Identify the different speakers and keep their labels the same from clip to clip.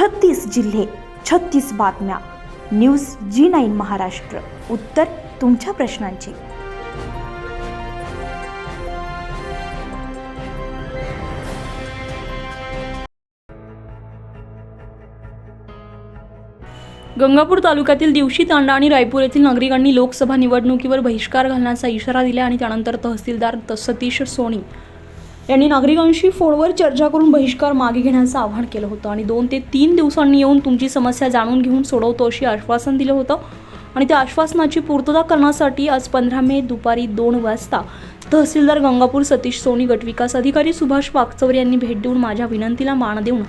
Speaker 1: छत्तीस जिल्हे छत्तीस बातम्या. News Zee nine Maharashtra. उत्तर तुमच्या प्रश्नांची.
Speaker 2: गंगापूर तालुक्यातील दिवशी तांडा आणि रायपूर येथील नागरिकांनी लोकसभा निवडणुकीवर बहिष्कार घालण्याचा इशारा दिला आणि त्यानंतर तहसीलदार सतीश सोनी यांनी नागरिकांशी फोनवर चर्चा करून बहिष्कार मागे घेण्याचं आवाहन केलं होतं आणि दोन ते तीन दिवसांनी येऊन तुमची समस्या जाणून घेऊन सोडवतो अशी आश्वासन दिलं होतं. आणि त्या आश्वासनाची पूर्तता करण्यासाठी आज पंधरा मे दुपारी दोन वाजता तहसीलदार गंगापूर सतीश सोनी गटविकास अधिकारी सुभाष वागचौरे यांनी भेट देऊन माझ्या विनंतीला मान देऊन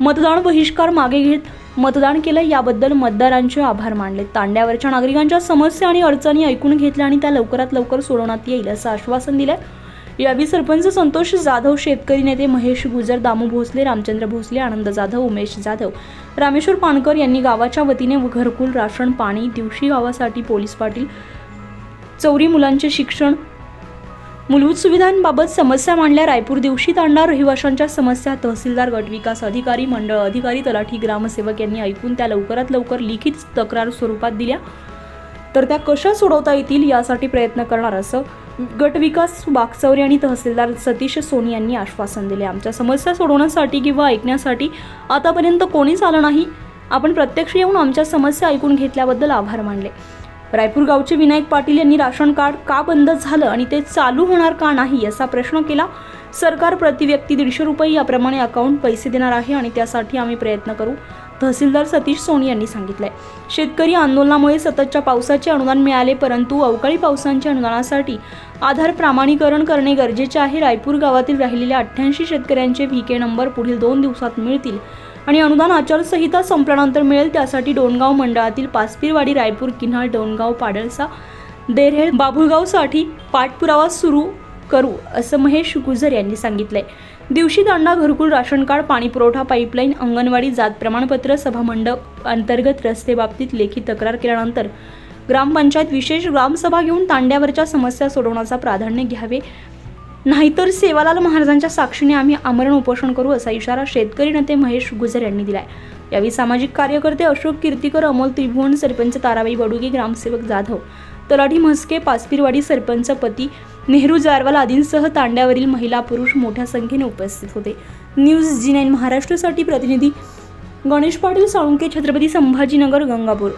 Speaker 2: मतदान बहिष्कार मागे घेत मतदान केलं. याबद्दल मतदारांचे आभार मानले. तांड्यावरच्या नागरिकांच्या समस्या आणि अडचणी ऐकून घेतल्या आणि त्या लवकरात लवकर सोडवण्यात येईल असं आश्वासन दिलंय. यावेळी सरपंच संतोष जाधव शेतकरी नेते महेश गुजर दामू भोसले रामचंद्र भोसले आनंद जाधव उमेश जाधव रामेश्वर पानकर यांनी गावाच्या वतीने घरकुल राशन पाणी दिवशी गावासाठी पोलीस पाटील चौरी मुलांचे शिक्षण मूलभूत सुविधांबाबत समस्या मांडल्या. रायपूर दिवशी तांडा रहिवाशांच्या समस्या तहसीलदार गटविकास अधिकारी मंडळ अधिकारी तलाठी ग्रामसेवक यांनी ऐकून त्या लवकरात लवकर लिखित तक्रार स्वरूपात दिल्या. तर त्या कशा सोडवता येतील यासाठी प्रयत्न करणार असं गटविकास बागचौरे आणि तहसीलदार सतीश सोनी यांनी आश्वासन दिले. आमच्या समस्या सोडवण्यासाठी किंवा ऐकण्यासाठी आतापर्यंत कोणीच आलं नाही. आपण प्रत्यक्ष येऊन आमच्या समस्या ऐकून घेतल्याबद्दल आभार मानले. रायपूर गावचे विनायक पाटील यांनी राशन कार्ड का बंद झालं आणि ते चालू होणार का नाही असा प्रश्न केला. सरकार प्रति व्यक्ती दीडशे रुपये याप्रमाणे अकाउंट पैसे देणार आहे आणि त्यासाठी आम्ही प्रयत्न करू. तहसीलदार सतीश सोनी यांनी सांगितलंय. शेतकरी आंदोलनामुळे सततच्या पावसाचे अनुदान मिळाले परंतु अवकाळी पावसांच्या अनुदानासाठी आधार प्रमाणीकरण करणे गरजेचे आहे. रायपूर गावातील राहिलेल्या अठ्ठ्याऐंशी शेतकऱ्यांचे व्ही के नंबर पुढील दोन दिवसात मिळतील आणि अनुदान आचारसंहिता संपल्यानंतर मिळेल. त्यासाठी डोणगाव मंडळातील पाचपीरवाडी रायपूर किन्हाळ डोणगाव पाडळसा देरहेळ बाभुळगावसाठी पाठपुरावा सुरू करू असं महेश गुजर यांनी सांगितलंय. दिवशी दांडा घरकुल राशन कार्ड पाणी पुरवठा पाईपलाईन अंगणवाडी जात प्रमाणपत्र सभामंडप अंतर्गत रस्ते बाबतीत लेखी तक्रार केल्यानंतर ग्रामपंचायत विशेष ग्रामसभा घेऊन तांड्यावरच्या समस्या सोडवण्याचा प्राधान्य घ्यावे. नाहीतर सेवालाल महाराजांच्या साक्षीने आम्ही आमरण उपोषण करू असा इशारा शेतकरी नेते महेश गुजर यांनी दिलाय. यावेळी सामाजिक कार्यकर्ते अशोक कीर्तीकर अमोल त्रिभुवन सरपंच ताराबाई बडुगे ग्रामसेवक जाधव तलाठी म्हस्के पाचपीरवाडी सरपंच पती नेहरू जारवाल आदींसह तांड्यावरील महिला पुरुष मोठ्या संख्येने उपस्थित होते. न्यूज जी नाईन महाराष्ट्रासाठी प्रतिनिधी गणेश पाटील साळुंके छत्रपती संभाजीनगर गंगापूर.